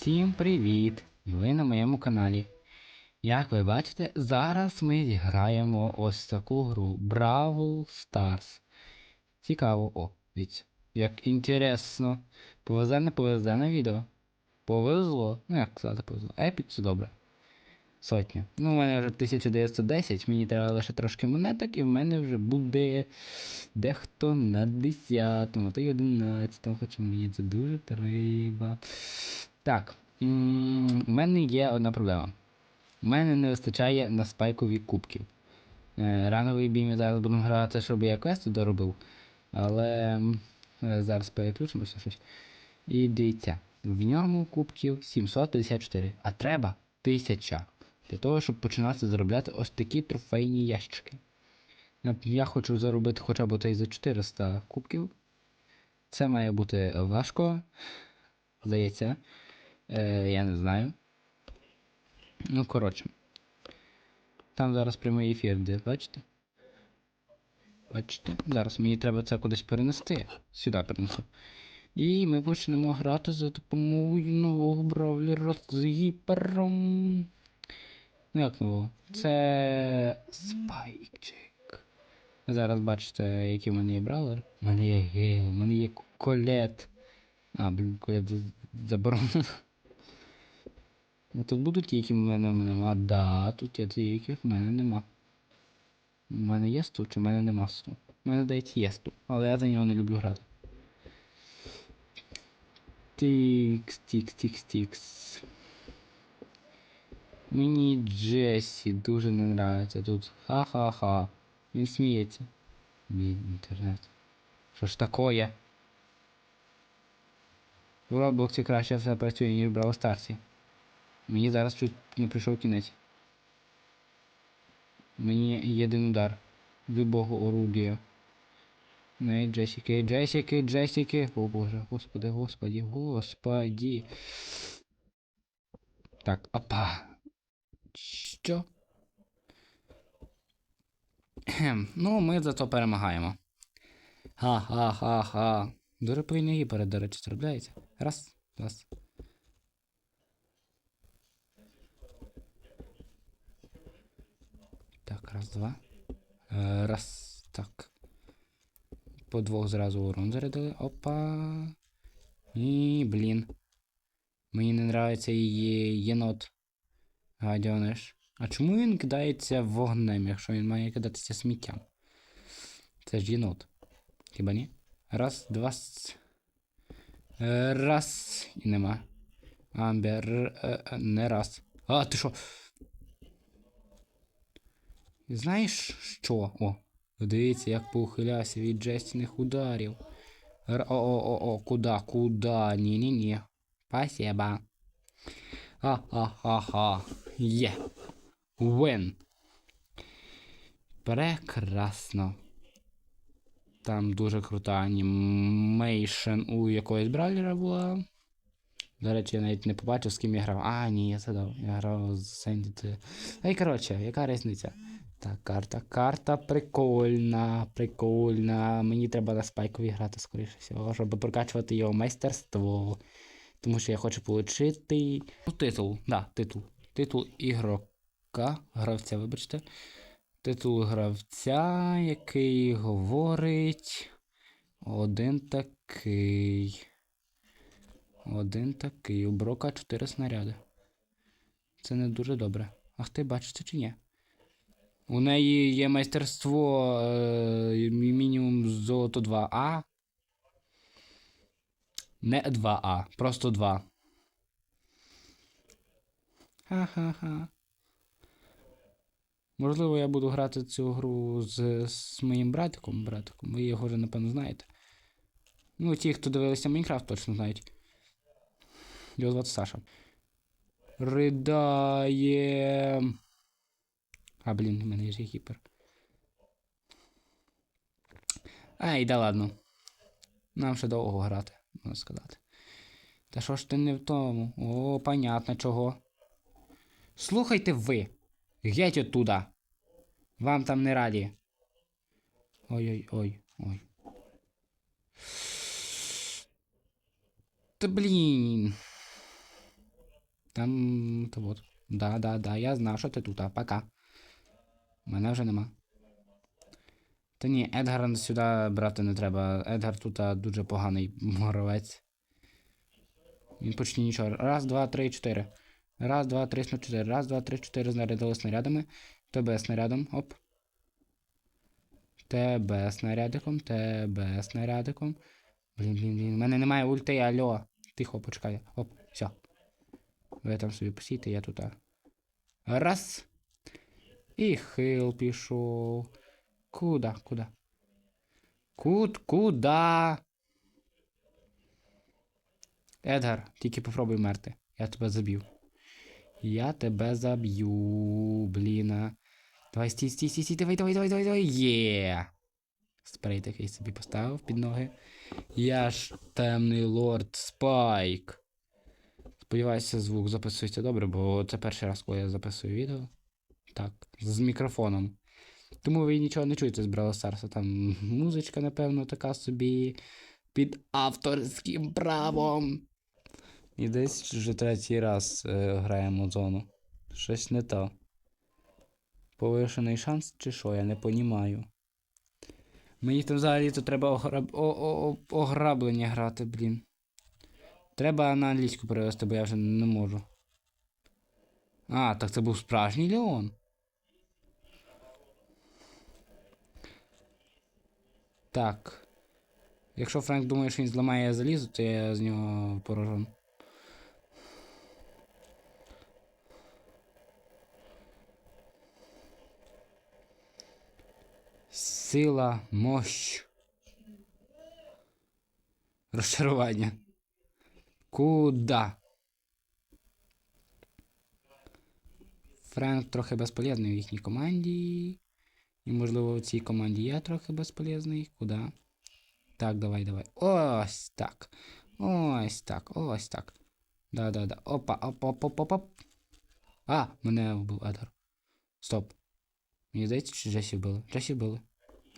Всім привіт! Ви на моєму каналі. Як ви бачите, зараз ми граємо ось таку гру Бравл Stars. Цікаво, о, дивіться. Як інтересно. Повезе, не повезе на відео. Повезло. Ну як сказати повезло. Епік це добре. Сотня. Ну, у мене вже 1910, мені треба лише трошки монеток, і в мене вже буде дехто на 10-му, та й 11-му, хоча мені це дуже треба. Так. У мене є одна проблема. У мене не вистачає на спайкові кубків. Е, Рановий бій ми зараз будемо грати, щоб я квести доробив. Але е, зараз переключимося щось. І дивіться, в ньому кубків 754, а треба 1000. Для того, щоб починати заробляти ось такі трофейні ящики. Я хочу заробити хоча б за 400 кубків. Це має бути важко. Здається. Е, я не знаю. Ну, коротше. Там зараз прямий ефір, де, бачите? Бачите? Зараз мені треба це кудись перенести. Сюди перенесу. І ми почнемо грати за допомогою нового бравлера з гіпером. Ну як нового? Це спайчик. Зараз бачите, який в мене є бравлер. У мене є гейл, у мене є колет. А, блін, колет заборонено. Ну тут будуть які в мене нема. Да, тут є ті, яких в мене нема. У мене є сту, чи в мене нема сту? У мене здається є сту, але я за нього не люблю грати. Тікс, тікс, тікс, тікс. Мені Джесі дуже не нравиться тут. Ха-ха-ха. Він сміється. Мій інтернет. Що ж такое? В Роблоксі краще все працює, ніж в Браво Старсі. Мені зараз чуть не прийшов кінець. Мені єдин удар. Любого орудія. Не Джесіки, Джесіки, Джесіки. О боже, господи, господи, господи. Так, опа. Що? Ну, ми зато перемагаємо. Ха-ха-ха-ха. Дуже повільно гіпери, до речі, зробляється. Раз, раз. Так, раз, два. Е, раз, так. По двох зразу урон зарядили. Опа. І, блін. Мені не нравиться її єнот. Гадьониш. А чому він кидається вогнем, якщо він має кидатися сміттям? Це ж єнот. Хіба ні? Раз, два. Е, Раз. І нема. Амбер. е, е, Не раз. А, ти що? Знаєш що? О, дивіться, як поухилявся від джестіних ударів. Р- О-о-о, куда, куда? Ні-ні-ні. Спасибо. Ха-ха-ха-ха. Є. Win. Прекрасно. Там дуже крута анімейшн у якогось бравлера була. До речі, я навіть не побачив, з ким я грав. А, ні, я згадав. Я грав з Сенді. Ей, коротше, яка різниця? Так, карта, карта прикольна, прикольна. Мені треба на спайкові грати, скоріше всього, щоб прокачувати його майстерство. Тому що я хочу отримати ну, титул. Да, титул. Титул ігрока, гравця, вибачте. Титул гравця, який говорить. Один такий. Один такий. У Брока 4 снаряди. Це не дуже добре. Ах ти бачите чи ні? У неї є майстерство е, мі- мінімум золото 2А. Не 2А, просто 2. Ха-ха-ха. Можливо, я буду грати цю гру з, з моїм братиком. братиком. Ви його вже, напевно, знаєте. Ну, ті, хто дивилися Майнкрафт, точно знають. Його звати Саша. Ридає. А, блін, в мене ж є гіпер. Ай, да ладно. Нам ще довго грати, можна сказати. Та що ж ти не в тому? О, понятно чого. Слухайте ви. Геть оттуда. Вам там не раді. Ой-ой-ой. Ой. Та блін. Там. то от. Да, да, да, я знав, що ти тут, а пока. Мене вже нема. Та ні, Едгара сюди брати не треба. Едгар тут дуже поганий гравець. Він почти нічого. Раз, два, три, чотири. Раз, два, три, чотири. Раз, два, три, чотири знарядили снарядами. ТБ снарядом. Оп. ТБ снарядиком, ТБ снарядиком. Блін, блін, блін. У мене немає ульти, алло. Тихо, почекай. Оп, все. Ви там собі посійте, я тут. Раз. І хил пішов. Куда? Куда? Куд, куда? Едгар, тільки попробуй мерти. Я тебе заб'ю. Я тебе заб'ю, бліна. Давай, стій, стій, стій, стій, давай, давай, давай, давай, давай. Є. Спрей такий собі поставив під ноги. Я ж темний лорд Спайк. Сподіваюся, звук записується добре, бо це перший раз, коли я записую відео. Так, з мікрофоном. Тому ви нічого не чуєте з Stars. Там музичка, напевно, така собі під авторським правом. І десь вже третій раз е, граємо зону. Щось не то. Повишений шанс чи що, я не понімаю. Мені там взагалі то треба ограб... о, о, о, ограблення грати, блін. Треба на англійську перевести, бо я вже не можу. А, так це був справжній Леон. Так. Якщо Френк думає, що він зламає залізо, то я з нього поражен. Сила, мощь. Розчарування. Куда? Френк трохи безполезний в їхній команді. І, можливо, в цій команді я трохи безполезний. Куда? Так, давай, давай. Ось так. Ось так, ось так. Да-да-да. Опа, опа, опа, опа, опа. А, мене вбив Едгар. Стоп. Мені здається, чи Джесі вбили? Джесі вбили.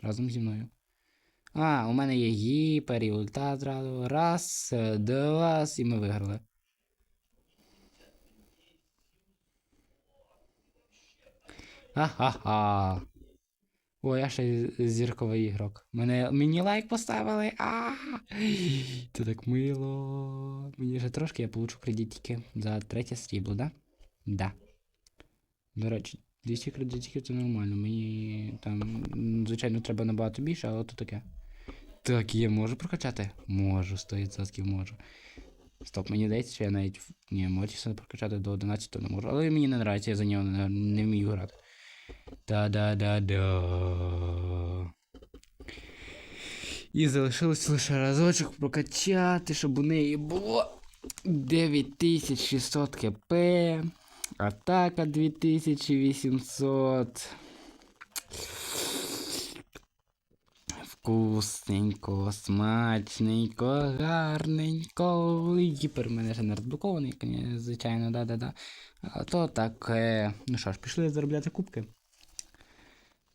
Разом зі мною. А, у мене є гіпер і ульта зразу. Раз, два, і ми виграли. Ха-ха-ха. О, я ще зірковий ігрок. Мене мені лайк поставили. А Це так мило. Мені вже трошки я получу кредитики за третє срібло, да? Да. До речі, 200 кредитиків це нормально. Мені там, звичайно, треба набагато більше, але то таке. Так, я можу прокачати? Можу, 100% можу. Стоп, мені здається, що я навіть. Ні, можу прокачати до 11 не можу. Але мені не нравиться, я за нього не вмію грати. Та-да-да-да. І залишилось лише разочок прокачати, щоб у неї було 9600 кп. Атака 2800. Вкусненько, смачненько, гарненько. Гіпер мене вже не розблокований, звичайно, да-да-да. А то так. Е... Ну що ж, пішли заробляти кубки.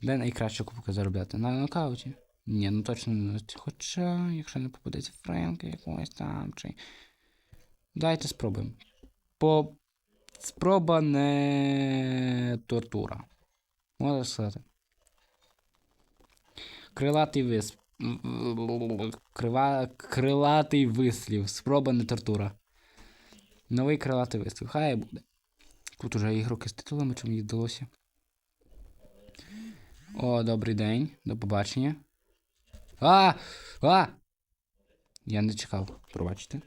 Де найкраще кубки заробляти? На нокауті? Ні, ну точно не. Хоча, якщо не попадеться Френк якогось там чи. Давайте спробуємо. По... Спроба не тортура. Можна сказати. Крилатий вис... Крива... Крилатий вислів. Спроба не тортура. Новий крилатий вислів. Хай буде. Тут уже ігроки з титулами, чому їй вдалося. О, добрий день. До побачення. А! А! Я не чекав, пробачте.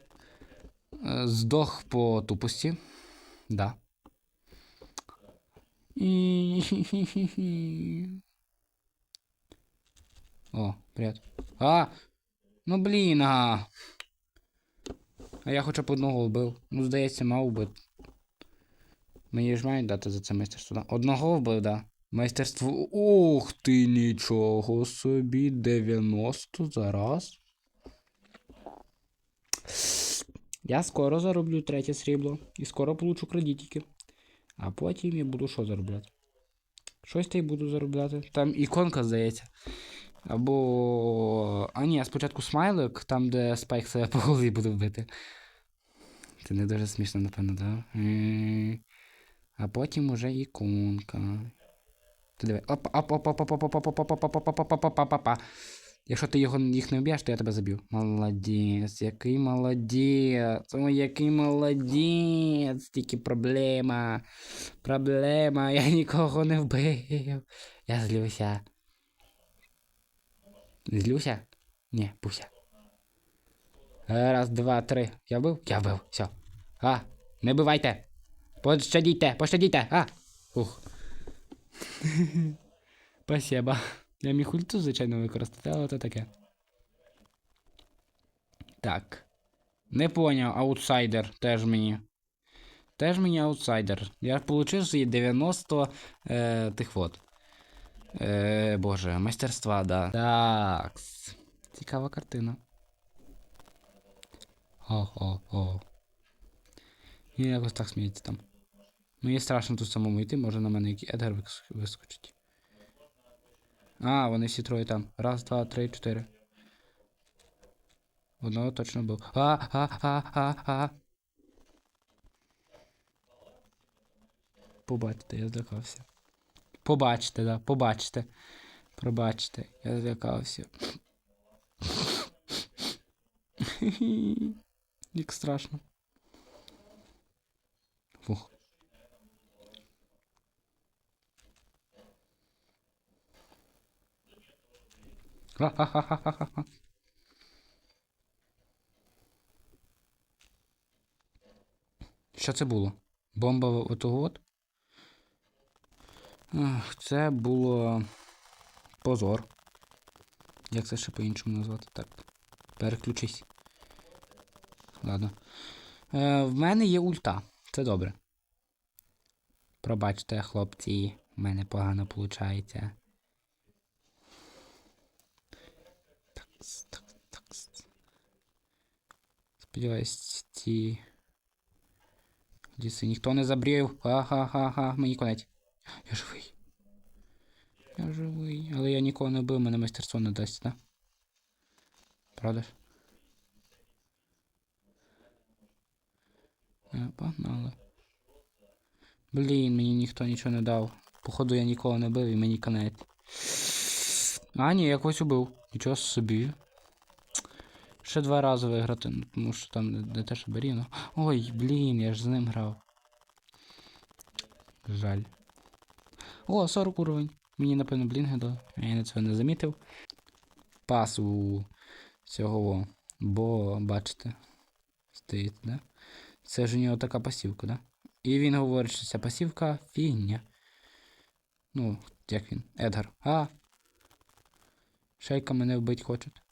Е, Здох по тупості. Да. О, привіт. А! Ну блін, а. А я хоча б одного вбив. Ну, здається, мав би. Мені ж мають дати за це майстерство. Одного вбив, да. Майстерство. Ух ти, нічого собі. 90 зараз. Я скоро зароблю третє срібло. І скоро получу кредитики. А потім я буду що заробляти? Щось та й буду заробляти. Там іконка, здається. Або. А ні, спочатку смайлик, там, де спайк себе по голові буде вбити. Це не дуже смішно, напевно, да? А потім уже іконка. Ти диви. Якщо ти його їх не вб'єш, то я тебе заб'ю. Молодець, який молодець. Ой, який молодець. Тільки проблема. Проблема. Я нікого не вбив. Я злюся. Злюся? Ні, пуся. Раз, два, три. Я вбив? Я вбив. Все. А, не бивайте. Пощадіть, пощадіть. А. Ух. Спасибо. Я міг ульту, звичайно, використати, але то таке. Так. Не поняв, аутсайдер теж мені. Теж мені аутсайдер. Я получив свої 90 е, тих вот. Е, боже, майстерства, да. Так. Цікава картина. О-о-о. Якось так сміється там. Мені страшно тут самому йти, може на мене який Едгар вис- вискочить. А, вони всі троє там. Раз, два, три, чотири. Одного точно був. А, а, а, а, а. Побачите, я злякався. Побачите, да, побачите. Пробачте, я злякався. Як страшно. Фух. Ха-ха-ха-ха-ха-ха. Що це було? Бомба отого от? Це було позор. Як це ще по-іншому назвати? Так. Переключись. Ладно. Е, в мене є ульта. Це добре. Пробачте, хлопці, в мене погано виходить. Сподіваюсь, ці. Ліси ніхто не забрів. Ха-ха-ха-ха, мені конець. Я живий. Я живий. Але я нікого не вбив, мене майстерство не дасть, да? Правда ж? Е, Погнали. Блін, мені ніхто нічого не дав. Походу я нікого не бив і мені конець. А, ні, я когось убив. Нічого собі. Ще два рази виграти, ну, тому що там не, не те, що Беріно. Ой, блін, я ж з ним грав. Жаль. О, 40 уровень. Мені, напевно, блінги дали. Я цього не замітив. Пас у цього. Бо, бачите, стоїть, да? Це ж у нього така пасівка, да? І він говорить, що ця пасівка фігня. Ну, як він? Едгар. А. Шейка мене вбить хочуть.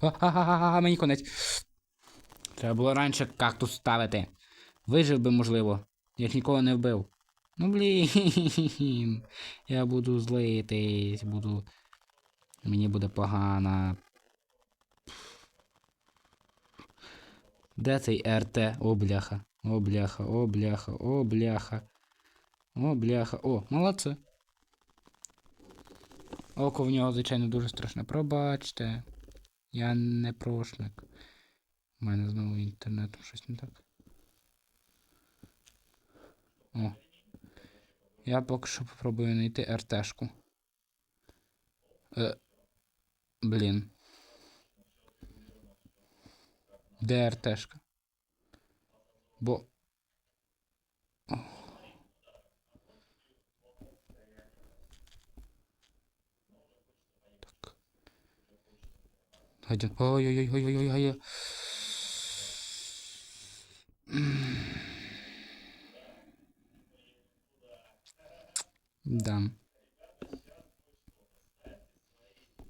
Ха-ха-ха-ха, мені конець. Треба було раніше кактус ставити. Вижив би, можливо. Я ж нікого не вбив. Ну блін. Я буду злитись, буду. Мені буде погано. Де цей РТ? О, бляха. О, бляха, о, бляха, о, бляха. О, бляха. О, молодце. Око в нього, звичайно, дуже страшне. Пробачте. Я не прошник. У мене знову інтернетом щось не так. О. Я поки що попробую знайти РТшку. Е, блін. Де РТшка? Бо. Один. Ой-ой-ой-ой-ой-ой. Да.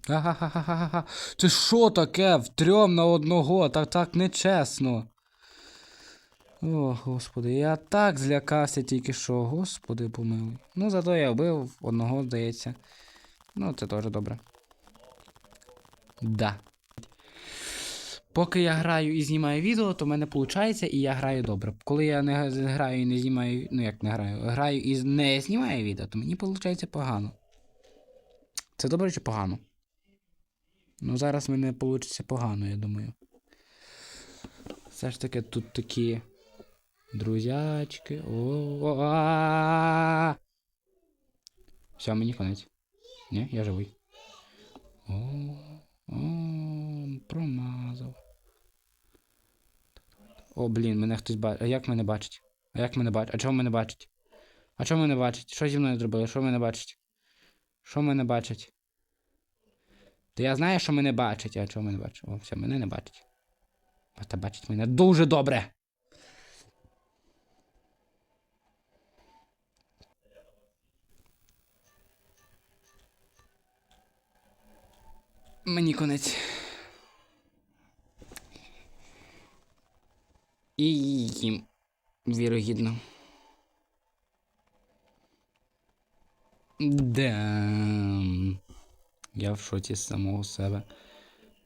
Ха-ха-ха-ха-ха. Це що таке? Втрьом на одного, так так нечесно. О, господи, я так злякався тільки що, господи помилуй. Ну, зато я вбив одного, здається. Ну, це теж добре. Да. Поки я граю і знімаю відео, то в мене виходить і я граю добре. Коли я не граю і не знімаю, ну як не граю, граю і не знімаю відео, то мені виходить погано. Це добре чи погано? Ну, зараз мене вийде погано, я думаю. Все ж таки тут такі друзячки. О, а Все, мені конець. Ні, я живий. О, блін, мене хтось бачить. А як мене бачить? А як мене бачить? А чого мене бачить? А чого мене бачить? Що зі мною зробили? Що мене бачить? Що мене бачить? Та я знаю, що мене бачить, а чого мене бачить? О, все, мене не бачить. А та бачить мене дуже добре. Мені конець. і їм вірогідно. Да. Я в шоці з самого себе.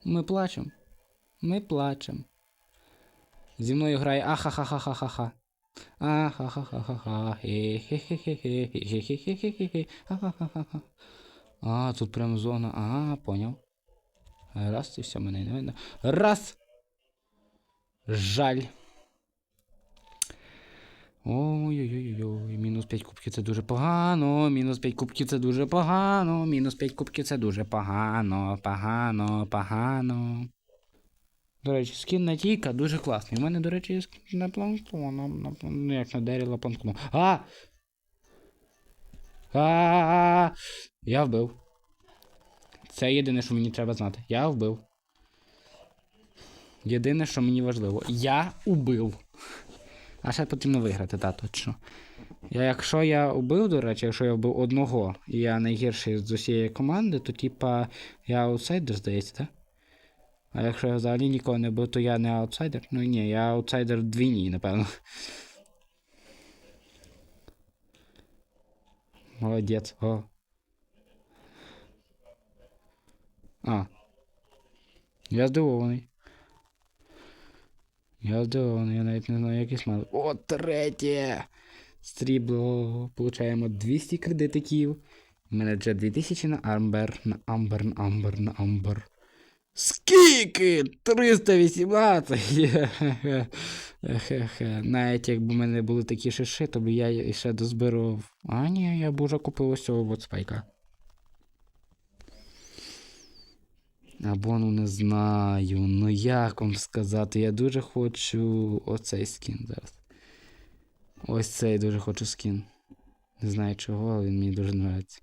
Ми плачемо. Ми плачемо. Зі мною грає Аха-ха-ха-ха-ха-ха. А, тут прям зона. А, поняв. Раз, і все мене не видно. Раз! Жаль. Ой-ой-ой-ой, мінус 5 кубків це дуже погано, мінус 5 кубків це дуже погано, мінус 5 кубків це дуже погано, погано, погано. До речі, скін на Тіка дуже класний. У мене, до речі, є скін на планктона, на, ну як на Деріла планктона. А! А! Я вбив. Це єдине, що мені треба знати. Я вбив. Єдине, що мені важливо. Я убив. А ще потрібно виграти, так, точно. Я, якщо я убив, до речі, якщо я вбив одного, і я найгірший з усієї команди, то типа я аутсайдер, здається, так? А якщо я взагалі нікого не вбив, то я не аутсайдер. Ну ні, я аутсайдер вдвійні, напевно. Молодець. О. А. Я здивований. Я здивований, я навіть не знаю, який смак. О, третє! Стрібло. Получаємо 200 кредитиків. У мене вже 2000 на Амбер, на Амбер, на Амбер, на Амбер. Скільки? 318! Хе-хе. Навіть якби в мене були такі шиши, то б я ще дозбирав. А ні, я б уже купив ось цього от спайка. Або ну не знаю. Ну як вам сказати, я дуже хочу оцей скін зараз. Ось цей дуже хочу скін. Не знаю чого, але він мені дуже подобається.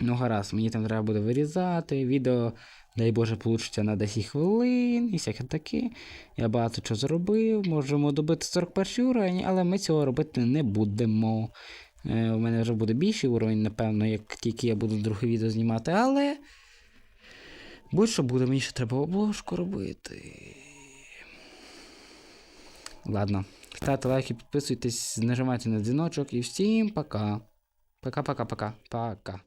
Ну, гаразд, мені там треба буде вирізати. Відео, дай Боже, получиться на 10 хвилин і всяке таке. Я багато чого зробив. Можемо добити 41 уровень, але ми цього робити не будемо. Е, у мене вже буде більший уровень, напевно, як тільки я буду друге відео знімати, але. Будь-що буде, мені ще треба обложку робити. Ладно. Ставте лайки, підписуйтесь, нажимайте на дзвіночок і всім пока. Пока-пока-пока. Пока.